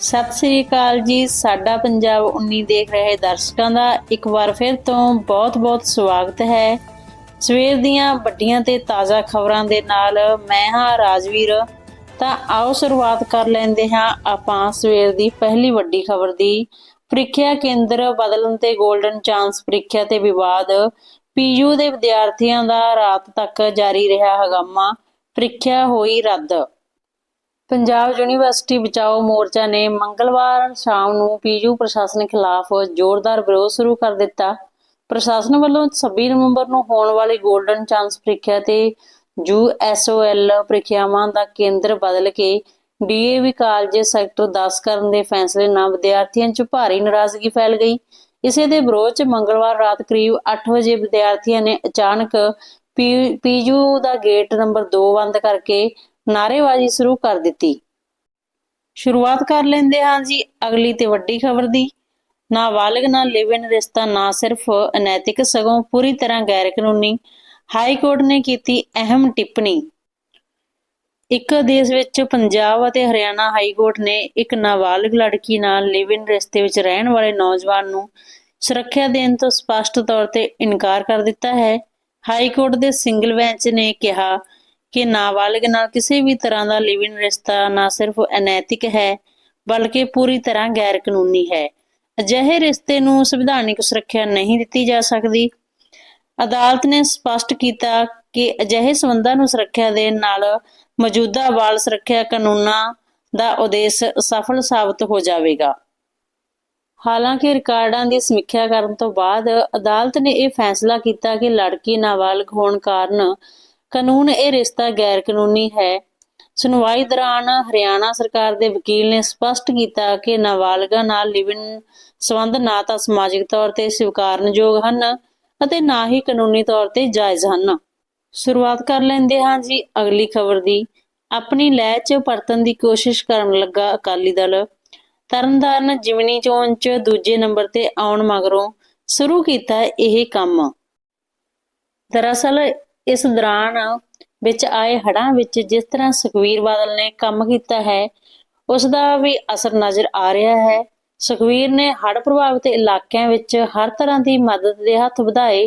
ਸਤਿ ਸ੍ਰੀ ਅਕਾਲ ਜੀ। ਸਾਡਾ ਪੰਜਾਬ 19 ਦੇਖ ਰਹੇ ਦਰਸ਼ਕਾਂ ਦਾ ਇੱਕ ਵਾਰ ਫਿਰ ਤੋਂ ਬਹੁਤ-ਬਹੁਤ ਸਵਾਗਤ ਹੈ। ਸਵੇਰ ਦੀਆਂ ਵੱਡੀਆਂ ਤੇ ਤਾਜ਼ਾ ਖਬਰਾਂ ਦੇ ਨਾਲ ਮੈਂ ਹਾਂ ਰਾਜਵੀਰ। ਤਾਂ ਆਓ ਸ਼ੁਰੂਆਤ ਕਰ ਲੈਂਦੇ ਹਾਂ ਆਪਾਂ ਸਵੇਰ ਦੀ ਪਹਿਲੀ ਵੱਡੀ ਖਬਰ ਦੀ। ਪ੍ਰੀਖਿਆ ਕੇਂਦਰ ਬਦਲਣ ਤੇ 골ਡਨ ਚਾਂਸ ਪ੍ਰੀਖਿਆ ਤੇ ਵਿਵਾਦ। ਪੀਯੂ ਦੇ ਵਿਦਿਆਰਥੀਆਂ ਦਾ ਰਾਤ ਤੱਕ ਜਾਰੀ ਰਿਹਾ ਹਗਾਮਾ। ਪ੍ਰੀਖਿਆ ਹੋਈ ਰੱਦ। ਪੰਜਾਬ ਯੂਨੀਵਰਸਿਟੀ ਬਚਾਓ ਮੋਰਚਾ ਨੇ ਮੰਗਲਵਾਰ ਸ਼ਾਮ ਨੂੰ ਪੀਯੂ ਪ੍ਰਸ਼ਾਸਨ ਖਿਲਾਫ ਜ਼ੋਰਦਾਰ ਵਿਰੋਧ ਸ਼ੁਰੂ ਕਰ ਦਿੱਤਾ। ਪ੍ਰਸ਼ਾਸਨ ਵੱਲੋਂ 26 ਨਵੰਬਰ ਨੂੰ ਹੋਣ ਵਾਲੀ 골ਡਨ ਚਾਂਸ ਪ੍ਰੀਖਿਆ ਤੇ ਯੂਐਸਓਐਲ ਪ੍ਰੀਖਿਆਵਾਂ ਦਾ ਕੇਂਦਰ ਬਦਲ ਕੇ ਡੀਏਵੀ ਕਾਲਜ ਸੈਕਟਰ 10 ਕਰਨ ਦੇ ਫੈਸਲੇ ਨਾਲ ਵਿਦਿਆਰਥੀਆਂ 'ਚ ਭਾਰੀ ਨਾਰਾਜ਼ਗੀ ਫੈਲ ਗਈ। ਇਸੇ ਦੇ ਵਿਰੋਧ 'ਚ ਮੰਗਲਵਾਰ ਰਾਤ ਕਰੀਬ 8 ਵਜੇ ਵਿਦਿਆਰਥੀਆਂ ਨੇ ਅਚਾਨਕ ਪੀ- ਪੀਯੂ ਦਾ ਗੇਟ ਨੰਬਰ 2 ਬੰਦ ਕਰਕੇ ਨਾਅਰੇਬਾਜ਼ੀ ਸ਼ੁਰੂ ਕਰ ਦਿੱਤੀ। ਸ਼ੁਰੂਆਤ ਕਰ ਲੈਂਦੇ ਹਾਂ ਜੀ ਅਗਲੀ ਤੇ ਵੱਡੀ ਖਬਰ ਦੀ। ਨਾਬਾਲਗ ਨਾਲ ਲਿਵ ਇਨ ਰਿਸ਼ਤਾ, ਨਾ ਸਿਰਫ ਅਨੈਤਿਕ, ਸਗੋਂ ਪੂਰੀ ਤਰ੍ਹਾਂ ਗੈਰ ਕਾਨੂੰਨੀ ਹਾਈ ਕੋਰਟ ਨੇ ਕੀਤੀ ਅਹਿਮ ਟਿੱਪਣੀ। ਇੱਕ ਦੇਸ਼ ਵਿੱਚ ਪੰਜਾਬ ਅਤੇ ਹਰਿਆਣਾ ਹਾਈ ਕੋਰਟ ਨੇ ਇੱਕ ਨਾਬਾਲਗ ਲੜਕੀ ਨਾਲ ਲਿਵ ਇਨ ਰਿਸ਼ਤੇ ਵਿੱਚ ਰਹਿਣ ਵਾਲੇ ਨੌਜਵਾਨ ਨੂੰ ਸੁਰੱਖਿਆ ਦੇਣ ਤੋਂ ਸਪਸ਼ਟ ਤੌਰ ਤੇ ਇਨਕਾਰ ਕਰ ਦਿੱਤਾ ਹੈ। ਹਾਈ ਕੋਰਟ ਦੇ ਸਿੰਗਲ ਬੈਂਚ ਨੇ ਕਿਹਾ ਕਿ ਨਾਬਾਲਗ ਨਾਲ ਕਿਸੇ ਵੀ ਤਰ੍ਹਾਂ ਦਾ ਲਿਵ ਇਨ ਰਿਸ਼ਤਾ ਨਾ ਸਿਰਫ ਅਨੈਤਿਕ ਹੈ, ਬਲਕਿ ਪੂਰੀ ਤਰ੍ਹਾਂ ਗੈਰ ਕਾਨੂੰਨੀ ਹੈ। ਅਜਿਹੇ ਰਿਸ਼ਤੇ ਨੂੰ ਸੰਵਿਧਾਨਿਕ ਸੁਰੱਖਿਆ ਨਹੀਂ ਦਿੱਤੀ ਜਾ ਸਕਦੀ। ਅਦਾਲਤ ਨੇ ਸਪਸ਼ਟ ਕੀਤਾ ਕਿ ਅਜਿਹੇ ਸਬੰਧਾਂ ਨੂੰ ਸੁਰੱਖਿਆ ਦੇਣ ਨਾਲ ਮੌਜੂਦਾ ਬਾਲ ਸੁਰੱਖਿਆ ਕਾਨੂੰਨਾਂ ਦਾ ਉਦੇਸ਼ ਸਫਲ ਸਾਬਤ ਹੋ ਜਾਵੇਗਾ। ਹਾਲਾਂਕਿ ਰਿਕਾਰਡਾਂ ਦੀ ਸਮੀਖਿਆ ਕਰਨ ਤੋਂ ਬਾਅਦ ਅਦਾਲਤ ਨੇ ਇਹ ਫੈਸਲਾ ਕੀਤਾ ਕਿ ਲੜਕੀ ਨਾਬਾਲਗ ਹੋਣ ਕਾਰਨ ਕਾਨੂੰਨ ਇਹ ਰਿਸ਼ਤਾ ਗੈਰ ਕਾਨੂੰਨੀ ਹੈ। ਸੁਣਵਾਈ ਦੌਰਾਨ ਹਰਿਆਣਾ ਸਰਕਾਰ ਦੇ ਵਕੀਲ ਨੇ ਸਪਸ਼ਟ ਕੀਤਾ ਕਿ ਨਾਬਾਲਗਾਂ ਨਾਲ ਲਿਵ ਸੰਬੰਧ ਨਾ ਤਾਂ ਸਮਾਜਿਕ ਤੌਰ ਤੇ ਸਵੀਕਾਰਨਯੋਗ ਹਨ ਅਤੇ ਨਾ ਹੀ ਕਾਨੂੰਨੀ ਤੌਰ ਤੇ ਜਾਇਜ਼ ਹਨ। ਸ਼ੁਰੂਆਤ ਕਰ ਲੈਂਦੇ ਹਾਂ ਜੀ ਅਗਲੀ ਖਬਰ ਦੀ। ਆਪਣੀ ਲਹਿ 'ਚ ਪਰਤਣ ਦੀ ਕੋਸ਼ਿਸ਼ ਕਰਨ ਲੱਗਾ ਅਕਾਲੀ ਦਲ। ਤਰਨਤਾਰਨ ਜਿਮਨੀ ਚੋਣ 'ਚ ਦੂਜੇ ਨੰਬਰ ਤੇ ਆਉਣ ਮਗਰੋਂ ਸ਼ੁਰੂ ਕੀਤਾ ਇਹ ਕੰਮ। ਦਰਅਸਲ ਇਸ ਦੌਰਾਨ ਵਿੱਚ ਆਏ ਹੜ੍ਹਾਂ ਵਿੱਚ ਜਿਸ ਤਰ੍ਹਾਂ ਸੁਖਵੀਰ ਬਾਦਲ ਨੇ ਕੰਮ ਕੀਤਾ ਹੈ ਉਸ ਦਾ ਵੀ ਅਸਰ ਨਜ਼ਰ ਆ ਰਿਹਾ ਹੈ। ਸੁਖਵੀਰ ਨੇ ਹੜ੍ਹ ਪ੍ਰਭਾਵਿਤ ਇਲਾਕਿਆਂ ਵਿੱਚ ਹਰ ਤਰ੍ਹਾਂ ਦੀ ਮਦਦ ਦੇ ਹੱਥ ਵਧਾਏ।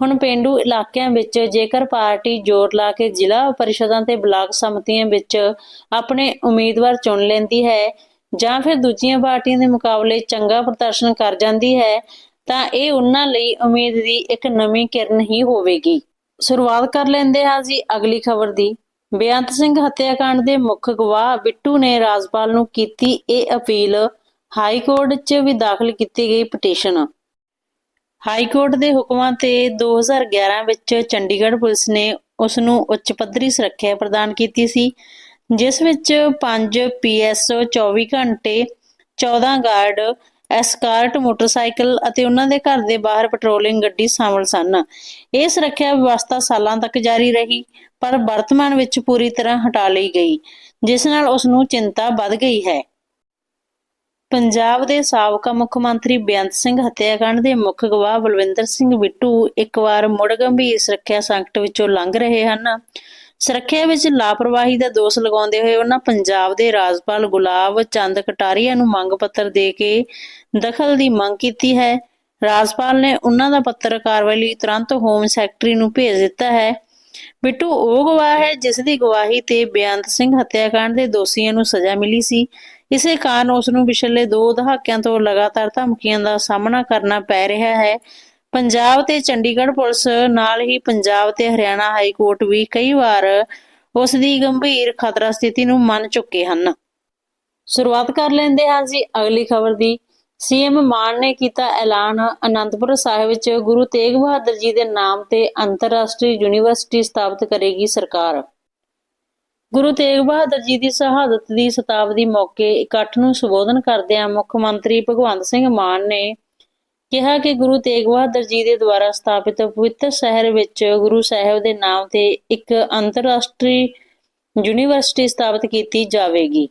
ਹੁਣ ਪਿੰਡੂ ਇਲਾਕਿਆਂ ਵਿੱਚ ਜੇਕਰ ਪਾਰਟੀ ਜ਼ੋਰ ਲਾ ਕੇ ਜ਼ਿਲ੍ਹਾ ਪਰਿਸ਼ਦਾਂ ਤੇ ਬਲਾਕ ਸਮਤੀਆਂ ਵਿੱਚ ਆਪਣੇ ਉਮੀਦਵਾਰ ਚੁਣ ਲੈਂਦੀ ਹੈ ਜਾਂ ਫਿਰ ਦੂਜੀਆਂ ਪਾਰਟੀਆਂ ਦੇ ਮੁਕਾਬਲੇ ਚੰਗਾ ਪ੍ਰਦਰਸ਼ਨ ਕਰ ਜਾਂਦੀ ਹੈ, ਤਾਂ ਇਹ ਉਹਨਾਂ ਲਈ ਉਮੀਦ ਦੀ ਇੱਕ ਨਵੀਂ ਕਿਰਨ ਹੀ ਹੋਵੇਗੀ। ਸ਼ੁਰੂਆਤ ਕਰ ਲੈਂਦੇ ਹਾਂ ਜੀ ਅਗਲੀ ਖਬਰ ਦੀ। ਬੇਅੰਤ ਸਿੰਘ ਹੱਤਿਆਕਾਂਡ ਦੇ ਮੁੱਖ ਗਵਾਹ ਬਿੱਟੂ ਨੇ ਰਾਜਪਾਲ ਨੂੰ ਕੀਤੀ ਇਹ ਅਪੀਲ। ਹਾਈ ਕੋਰਟ 'ਚ ਵੀ ਦਾਖਲ ਕੀਤੀ ਗਈ ਪਟੀਸ਼ਨ। ਹਾਈ ਕੋਰਟ ਦੇ ਹੁਕਮਾਂ ਤੇ 2011 ਵਿੱਚ ਚੰਡੀਗੜ੍ਹ ਪੁਲਿਸ ਨੇ ਉਸ ਨੂੰ ਉੱਚ ਪੱਧਰੀ ਸੁਰੱਖਿਆ ਪ੍ਰਦਾਨ ਕੀਤੀ ਸੀ, ਜਿਸ ਵਿੱਚ 5 ਪੀਐਸਓ 24 ਘੰਟੇ 14 ਗਾਰਡ ਐਸਕਾਰਟ ਮੋਟਰਸਾਈਕਲ ਅਤੇ ਉਹਨਾਂ ਦੇ ਘਰ ਦੇ ਬਾਹਰ ਪੈਟਰੋਲਿੰਗ ਗੱਡੀ ਸ਼ਾਮਲ ਸਨ। ਇਹ ਸੁਰੱਖਿਆ ਵਿਵਸਥਾ ਸਾਲਾਂ ਤੱਕ ਜਾਰੀ ਰਹੀ, ਪਰ ਵਰਤਮਾਨ ਵਿੱਚ ਪੂਰੀ ਤਰ੍ਹਾਂ ਹਟਾ ਲਈ ਗਈ, ਜਿਸ ਨਾਲ ਉਸ ਨੂੰ ਚਿੰਤਾ ਵੱਧ ਗਈ ਹੈ। ਪੰਜਾਬ ਦੇ ਸਾਬਕਾ ਮੁੱਖ ਮੰਤਰੀ ਬੇਅੰਤ ਸਿੰਘ ਹੱਤਿਆਕਾਂਡ ਦੇ ਮੁੱਖ ਗਵਾਹ ਬਲਵਿੰਦਰ ਸਿੰਘ ਬਿੱਟੂ ਇੱਕ ਵਾਰ ਮੁੜ ਗੰਭੀਰ ਸੁਰੱਖਿਆ ਸੰਕਟ ਵਿੱਚੋਂ ਲੰਘ ਰਹੇ ਹਨ। ਸੁਰੱਖਿਆ ਵਿੱਚ ਲਾਪਰਵਾਹੀ ਦਾ ਦੋਸ਼ ਲਗਾਉਂਦੇ ਹੋਏ ਉਹਨਾਂ ਪੰਜਾਬ ਦੇ ਰਾਜਪਾਲ ਗੁਲਾਬ ਚੰਦ ਕਟਾਰੀਆ ਨੂੰ ਮੰਗ ਪੱਤਰ ਦੇ ਕੇ ਦਖਲ ਦੀ ਮੰਗ ਕੀਤੀ ਹੈ। ਰਾਜਪਾਲ ਨੇ ਉਹਨਾਂ ਦਾ ਪੱਤਰ ਕਾਰਵਾਈ ਲਈ ਤੁਰੰਤ ਹੋਮ ਸੈਕਟਰੀ ਨੂੰ ਭੇਜ ਦਿੱਤਾ ਹੈ। ਬਿੱਟੂ, ਉਹ ਗਵਾਹ ਹੈ ਜਿਸ ਦੀ ਗਵਾਹੀ ਤੇ ਬੇਅੰਤ ਸਿੰਘ ਹੱਤਿਆਕਾਂਡ ਦੇ ਦੋਸ਼ੀਆਂ ਨੂੰ ਸਜ਼ਾ ਮਿਲੀ ਸੀ। ਇਸੇ ਕਾਰਨ ਉਸ ਨੂੰ ਪਿਛਲੇ 2 ਦਹਾਕਿਆਂ ਤੋਂ ਲਗਾਤਾਰ ਧਮਕੀਆਂ ਦਾ ਸਾਹਮਣਾ ਕਰਨਾ ਪੈ ਰਿਹਾ ਹੈ। ਪੰਜਾਬ ਤੇ ਚੰਡੀਗੜ੍ਹ ਪੁਲਿਸ ਨਾਲ ਹੀ ਪੰਜਾਬ ਤੇ ਹਰਿਆਣਾ ਹਾਈ ਕੋਰਟ ਵੀ ਕਈ ਵਾਰ ਉਸ ਦੀ ਗੰਭੀਰ ਖਤਰਾ ਸਥਿਤੀ ਨੂੰ ਮੰਨ ਚੁੱਕੇ ਹਨ। ਸ਼ੁਰੂਆਤ ਕਰ ਲੈਂਦੇ ਹਾਂ ਜੀ ਅਗਲੀ ਖਬਰ ਦੀ। ਸੀਐਮ ਮਾਨ ਨੇ ਕੀਤਾ ਐਲਾਨ ਅਨੰਦਪੁਰ ਸਾਹਿਬ ਵਿੱਚ ਗੁਰੂ ਤੇਗ ਬਹਾਦਰ ਜੀ ਦੇ ਨਾਮ ਤੇ ਅੰਤਰਰਾਸ਼ਟਰੀ ਯੂਨੀਵਰਸਿਟੀ ਸਥਾਪਿਤ ਕਰੇਗੀ ਸਰਕਾਰ। ਗੁਰੂ ਤੇਗ ਬਹਾਦਰ ਜੀ ਦੀ ਸ਼ਹਾਦਤ ਦੀ ਸ਼ਤਾਬਦੀ ਮੌਕੇ ਇਕੱਠ ਨੂੰ ਸੰਬੋਧਨ ਕਰਦਿਆਂ ਮੁੱਖ ਮੰਤਰੀ ਭਗਵੰਤ ਸਿੰਘ ਮਾਨ ਨੇ ਕਿਹਾ ਕਿ ਗੁਰੂ ਤੇਗ ਬਹਾਦਰ ਜੀ ਦੇ ਦੁਆਰਾ ਸਥਾਪਿਤ ਪਵਿੱਤਰ ਸ਼ਹਿਰ ਵਿੱਚ ਗੁਰੂ ਸਾਹਿਬ ਦੇ ਨਾਮ ਤੇ ਇੱਕ ਅੰਤਰਰਾਸ਼ਟਰੀ ਯੂਨੀਵਰਸਿਟੀ ਸਥਾਪਿਤ ਕੀਤੀ ਜਾਵੇਗੀ।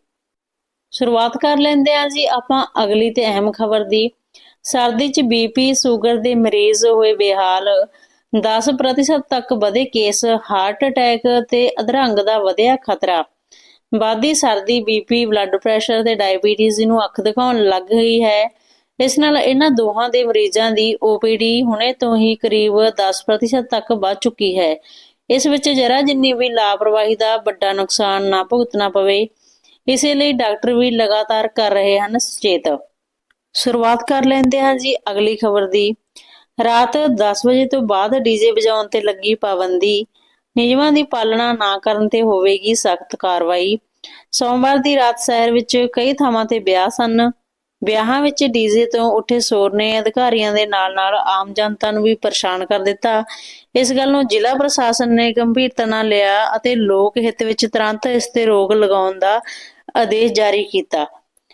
ਸ਼ੁਰੂਆਤ ਕਰ ਲੈਂਦੇ ਹਾਂ ਜੀ ਆਪਾਂ ਅਗਲੀ ਤੇ ਅਹਿਮ ਖਬਰ ਦੀ। ਸਰਦੀ 'ਚ ਬੀਪੀ ਸ਼ੂਗਰ ਦੇ ਮਰੀਜ਼ ਹੋਏ ਬੇਹਾਲ 10% ਤੱਕ ਵਧੇ ਕੇਸ, ਹਾਰਟ ਅਟੈਕ ਤੇ ਅਧਰੰਗ ਦਾ ਵਧਿਆ ਖਤਰਾ। ਵਾਦੀ ਸਰਦੀ ਬੀਪੀ ਬਲੱਡ ਪ੍ਰੈਸ਼ਰ ਤੇ ਡਾਇਬੀਟੀਜ਼ ਨੂੰ ਅੱਖ ਦਿਖਾਉਣ ਲੱਗ ਗਈ ਹੈ। ਇਸ ਨਾਲ ਇਹਨਾਂ ਦੋਹਾਂ ਦੇ ਮਰੀਜ਼ਾਂ ਦੀ OPD ਹੁਣੇ ਤੋਂ ਹੀ ਕਰੀਬ 10% ਤੱਕ ਵੱਧ ਚੁੱਕੀ ਹੈ। ਇਸ ਵਿੱਚ ਜਰਾ ਜਿੰਨੀ ਵੀ ਲਾਪਰਵਾਹੀ ਦਾ ਵੱਡਾ ਨੁਕਸਾਨ ਨਾ ਭੁਗਤਣਾ ਪਵੇ, ਇਸੇ ਲਈ ਡਾਕਟਰ ਵੀ ਲਗਾਤਾਰ ਕਰ ਰਹੇ ਹਨ ਸੁਚੇਤ। ਸ਼ੁਰੂਆਤ ਕਰ ਲੈਂਦੇ ਹਾਂ ਜੀ ਅਗਲੀ ਖਬਰ ਦੀ। ਰਾਤ 10 ਵਜੇ ਤੋਂ ਬਾਅਦ ਡੀਜੇ ਵਜਾਉਣ ਤੇ ਲੱਗੀ ਪਾਬੰਦੀ। ਨਿਯਮਾਂ ਦੀ ਪਾਲਣਾ ਨਾ ਕਰਨ ਤੇ ਹੋਵੇਗੀ ਸਖਤ ਕਾਰਵਾਈ। ਸੋਮਵਾਰ ਦੀ ਰਾਤ ਸ਼ਹਿਰ ਵਿੱਚ ਕਈ ਥਾਵਾਂ ਤੇ ਵਿਆਹ ਸਨ ਵਿਆਹਾਂ ਵਿੱਚ ਡੀਜੇ ਤੋਂ ਉੱਠੇ ਸ਼ੋਰ ਨੇ ਅਧਿਕਾਰੀਆਂ ਦੇ ਨਾਲ-ਨਾਲ ਆਮ ਜਨਤਾ ਨੂੰ ਵੀ ਪਰੇਸ਼ਾਨ ਕਰ ਦਿੱਤਾ। ਇਸ ਗੱਲ ਨੂੰ ਜ਼ਿਲ੍ਹਾ ਪ੍ਰਸ਼ਾਸਨ ਨੇ ਗੰਭੀਰਤਾ ਨਾਲ ਲਿਆ ਅਤੇ ਲੋਕ ਹਿੱਤ ਵਿੱਚ ਤੁਰੰਤ ਇਸ ਤੇ ਰੋਕ ਲਗਾਉਣ ਦਾ ਆਦੇਸ਼ ਜਾਰੀ ਕੀਤਾ।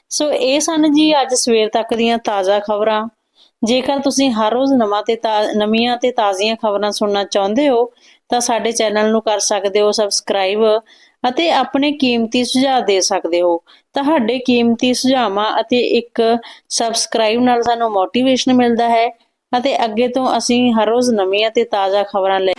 ਸੋ ਇਹ ਸਨ ਜੀ ਅੱਜ ਸਵੇਰ ਤੱਕ ਦੀਆਂ ਤਾਜ਼ਾ ਖਬਰਾਂ। ਜੇਕਰ ਤੁਸੀਂ ਹਰ ਰੋਜ਼ ਨਵਾਂ ਤੇ ਤਾ- ਨਵੀਆਂ ਤੇ ਤਾਜ਼ੀਆਂ ਖਬਰਾਂ ਸੁਣਨਾ ਚਾਹੁੰਦੇ ਹੋ, ਤਾਂ ਸਾਡੇ ਚੈਨਲ ਨੂੰ ਕਰ ਸਕਦੇ ਹੋ ਸਬਸਕ੍ਰਾਈਬ ਅਤੇ ਆਪਣੇ ਕੀਮਤੀ ਸੁਝਾਅ ਦੇ ਸਕਦੇ ਹੋ। ਤੁਹਾਡੇ ਕੀਮਤੀ ਸੁਝਾਵਾਂ ਅਤੇ ਇੱਕ ਸਬਸਕ੍ਰਾਈਬ ਨਾਲ ਸਾਨੂੰ ਮੋਟੀਵੇਸ਼ਨ ਮਿਲਦਾ ਹੈ ਅਤੇ ਅੱਗੇ ਤੋਂ ਅਸੀਂ ਹਰ ਰੋਜ਼ ਨਵੀਆਂ ਤੇ ਤਾਜ਼ਾ ਖਬਰਾਂ ਲੈ